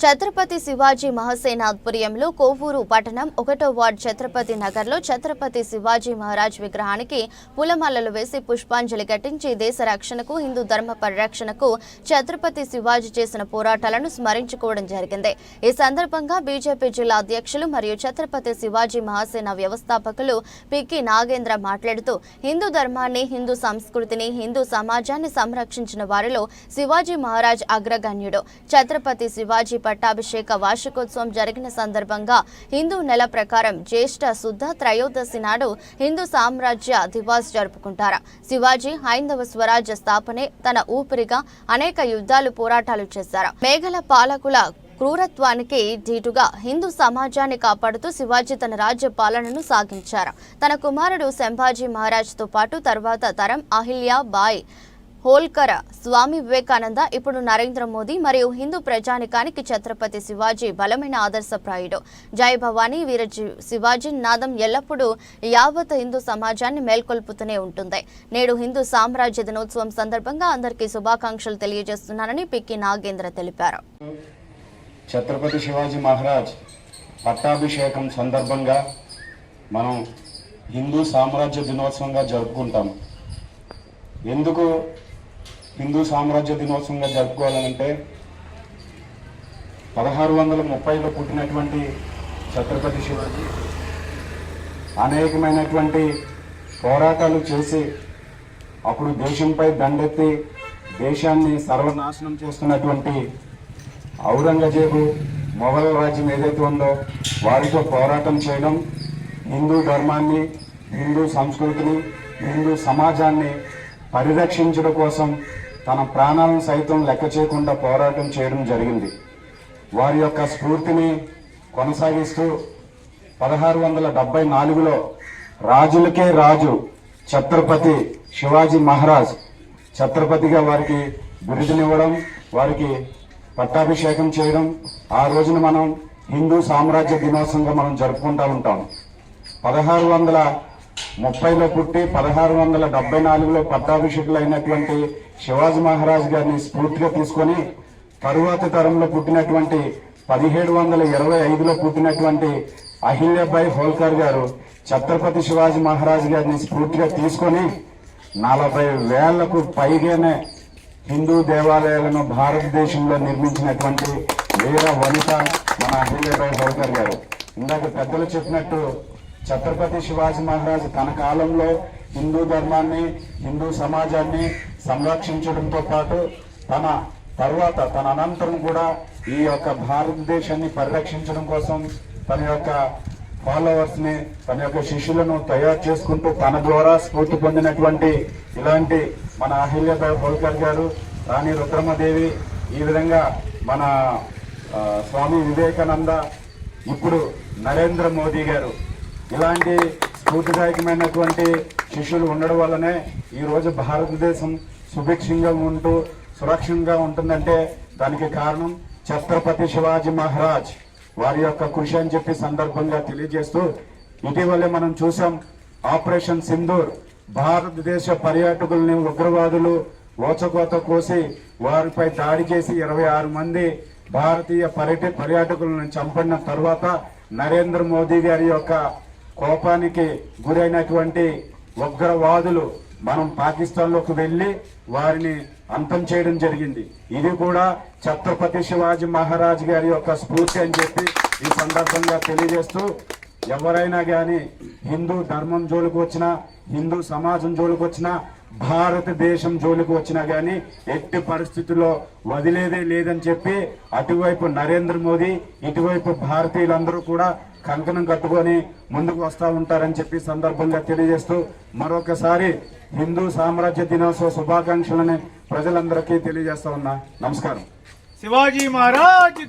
ఛత్రపతి శివాజీ మహాసేన ఆధ్వర్యంలో కోవూరు పట్టణం ఒకటో వార్డ్ ఛత్రపతి నగర్లో ఛత్రపతి శివాజీ మహారాజ్ విగ్రహానికి పూలమాలలు వేసి పుష్పాంజలి ఘటించి దేశ రక్షణకు హిందూ ధర్మ పరిరక్షణకు ఛత్రపతి శివాజీ చేసిన పోరాటాలను స్మరించుకోవడం జరిగింది. ఈ సందర్భంగా బీజేపీ జిల్లా అధ్యక్షులు మరియు ఛత్రపతి శివాజీ మహాసేన వ్యవస్థాపకులు పిక్కి నాగేంద్ర మాట్లాడుతూ హిందూ ధర్మాన్ని హిందూ సంస్కృతిని హిందూ సమాజాన్ని సంరక్షించిన వారిలో శివాజీ మహారాజ్ అగ్రగణ్యుడు. ఛత్రపతి శివాజీ పట్టాభిషేక వార్షికోత్సవం జరిగిన సందర్భంగా హిందూ నెల ప్రకారం జ్యేష్ఠ శుద్ధ త్రయోదశి నాడు హిందూ సామ్రాజ్య దివాస్ జరుపుకుంటారు. శివాజీ హైందవ స్వరాజ్య స్థాపనే తన ఊపిరిగా అనేక యుద్ధాలు పోరాటాలు చేశారు. మేఘల పాలకుల క్రూరత్వానికి ధీటుగా హిందూ సమాజాన్ని కాపాడుతూ శివాజీ తన రాజ్య పాలనను సాగించారు. తన కుమారుడు సంభాజీ మహారాజ్తో పాటు తర్వాత తరం అహిల్యా బాయ్ హోల్కర్. స్వామి వివేకానంద ఇప్పుడు నరేంద్ర మోదీ మరియు హిందూ ప్రజానికానికి ఛత్రపతి శివాజీ బలమైన ఆదర్శప్రాయుడు జై భవానీ వీర శివాజీ నాదం ఎల్లప్పుడూ యావత్ హిందూ సమాజాన్ని మేల్కొల్పుతూనే ఉంటుంది. నేడు హిందూ సామ్రాజ్య దినోత్సవం సందర్భంగా అందరికీ శుభాకాంక్షలు తెలియజేస్తున్నానని పిక్కి నాగేంద్ర తెలిపారు. ఛత్రపతి శివాజీ మహారాజ్ పట్టాభిషేకం సందర్భంగా మనం హిందూ సామ్రాజ్య దినోత్సవంగా జరుపుకుంటాం. ఎందుకు హిందూ సామ్రాజ్య దినోత్సవంగా జరుపుకోవాలంటే పదహారు వందల ముప్పైలో పుట్టినటువంటి ఛత్రపతి శివాజీ అనేకమైనటువంటి పోరాటాలు చేసి అప్పుడు దేశంపై దండెత్తి దేశాన్ని సర్వనాశనం చేస్తున్నటువంటి ఔరంగజేబు మొఘల్ రాజ్యం ఏదైతే ఉందో వారితో పోరాటం చేయడం హిందూ ధర్మాన్ని హిందూ సంస్కృతిని హిందూ సమాజాన్ని పరిరక్షించడం కోసం తన ప్రాణాలను సైతం లెక్క చేయకుండా పోరాటం చేయడం జరిగింది. వారి యొక్క స్ఫూర్తిని కొనసాగిస్తూ పదహారు వందల డెబ్బై నాలుగులో రాజులకే రాజు ఛత్రపతి శివాజీ మహారాజ్ ఛత్రపతిగా వారికి బిరుదునివ్వడం వారికి పట్టాభిషేకం చేయడం ఆ రోజున మనం హిందూ సామ్రాజ్య దినోత్సవంగా మనం జరుపుకుంటూ ఉంటాం. పదహారు వందల ముప్పైలో పుట్టి పదహారు వందల డెబ్బై నాలుగులో పట్టాభిషేకులు అయినటువంటి శివాజీ మహారాజ్ గారిని స్ఫూర్తిగా తీసుకొని తరువాత తరంలో పుట్టినటువంటి పదిహేడు వందల ఇరవై ఐదులో పుట్టినటువంటి అహిల్యబాయి హోల్కర్ గారు ఛత్రపతి శివాజీ మహారాజ్ గారిని స్ఫూర్తిగా తీసుకొని నలభై వేలకు పైగానే హిందూ దేవాలయాలను భారతదేశంలో నిర్మించినటువంటి వీర వనిత మన అహిల్యబాయి హోల్కర్ గారు. ఇందాక పెద్దలు చెప్పినట్టు ఛత్రపతి శివాజీ మహారాజ్ తన కాలంలో హిందూ ధర్మాన్ని హిందూ సమాజాన్ని సంరక్షించడంతో పాటు తన తర్వాత తన అనంతరం కూడా ఈ యొక్క భారతదేశాన్ని పరిరక్షించడం కోసం తన యొక్క ఫాలోవర్స్ని తన యొక్క శిష్యులను తయారు చేసుకుంటూ తన ద్వారా స్ఫూర్తి పొందినటువంటి ఇలాంటి మన అహిల్యబాయి హోల్కర్ గారు రాణి రుద్రమదేవి ఈ విధంగా మన స్వామి వివేకానంద ఇప్పుడు నరేంద్ర మోదీ గారు ఇలాంటి స్ఫూర్తిదాయకమైనటువంటి శిష్యులు ఉండడం వల్లనే ఈరోజు భారతదేశం సుభిక్షంగా ఉంటూ సురక్షంగా ఉంటుందంటే దానికి కారణం ఛత్రపతి శివాజీ మహారాజ్. వారి యొక్క కృషి అని చెప్పి సందర్భంగా తెలియజేస్తూ ఇటీవలే మనం చూసాం ఆపరేషన్ సింధూర్. భారతదేశ పర్యాటకుల్ని ఉగ్రవాదులు ఓచకోత కోసి వారిపై దాడి చేసి ఇరవై ఆరు మంది భారతీయ పర్యట పర్యాటకులను చంపిన తర్వాత నరేంద్ర మోదీ గారి యొక్క కోపానికి గురైనటువంటి ఉగ్రవాదులు మనం పాకిస్తాన్లోకి వెళ్ళి వారిని అంతం చేయడం జరిగింది. ఇది కూడా ఛత్రపతి శివాజీ మహారాజ్ గారి యొక్క స్ఫూర్తి అని చెప్పి ఈ సందర్భంగా తెలియజేస్తూ ఎవరైనా కానీ హిందూ ధర్మం జోలికి వచ్చినా హిందూ సమాజం జోలికి వచ్చినా భారతదేశం జోలికి వచ్చినా కానీ ఎట్టి పరిస్థితుల్లో వదిలేదే లేదని చెప్పి అటువైపు నరేంద్ర మోదీ ఇటువైపు భారతీయులందరూ కూడా కంకణం కట్టుకొని ముందుకు వస్తూ ఉంటారని చెప్పి సందర్భంగా తెలియజేస్తూ మరొకసారి హిందూ సామ్రాజ్య దినోత్సవ శుభాకాంక్షలని ప్రజలందరికీ తెలియజేస్తా ఉన్నా. నమస్కారం. శివాజీ మహారాజ్